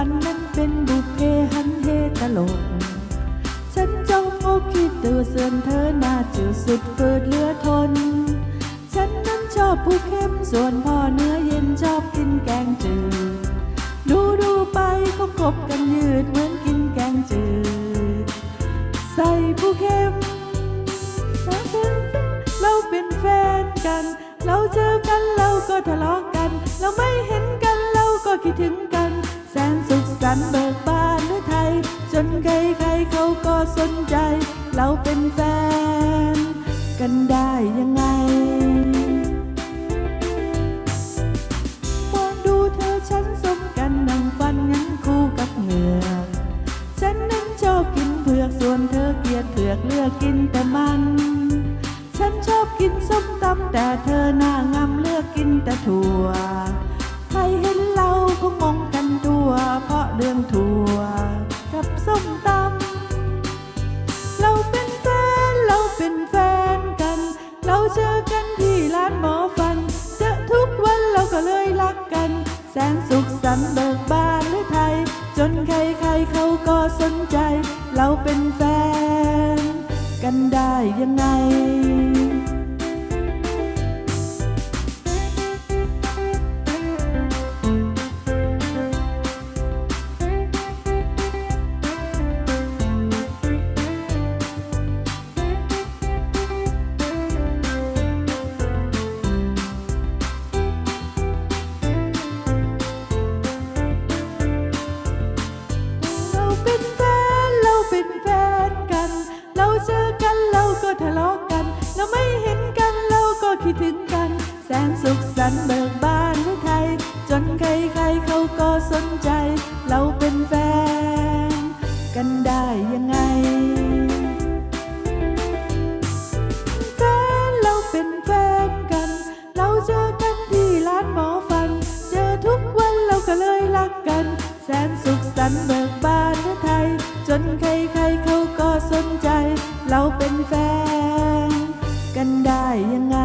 ฝันนั้นเป็นบุพเพหันเฮตลก ฉันจ้องงกคิดตัวเสื่อนเธอหน้าจืดสุดฝืดเหลือทน ฉันนั้นชอบผู้เข้มส่วนพ่อเนื้อเย็นชอบกินแกงจืด ดูดูไปก็คบกันยืดเหมือนกินแกงจืด ใส่ผู้เข้มเราเป็นแฟนกัน เราเจอกันเราก็ทะเลาะกัน เราไม่เห็นกันเราก็คิดถึง สนใจ เราเป็นแฟน กันได้ยังไง มองดูเธอฉันสมกันดังฟันงั้นคู่กับเหงือกฉันนั้นชอบกินเผือกส่วนเธอเกลียดเผือกเลือกกินแต่มัน ฉันชอบกินส้มตำแต่เธอหน้างำเลือกกินแต่ถั่ว เจอกันที่ร้านหมอฟัน เจอทุกวันเราก็เลยรักกัน แสนสุขสันต์เบิกบานหรือไทย จนใครๆเขาก็สนใจ เราเป็นแฟน กันได้ยังไง ก็ทะเลาะกัน เราไม่เห็นกันเราก็คิดถึงกัน แสนสุขสันต์เบิกบานหรือไทย จนใครๆเขาก็สนใจ เราเป็นแฟน กันได้ยังไง แฟนเราเป็นแฟนกัน เราเจอกันที่ร้านหมอฟัน เจอทุกวันเราก็เลยรักกัน แสนสุขสันต์เบิกบานหรือไทย จนใคร เราเป็นแฟน กันได้ยังไง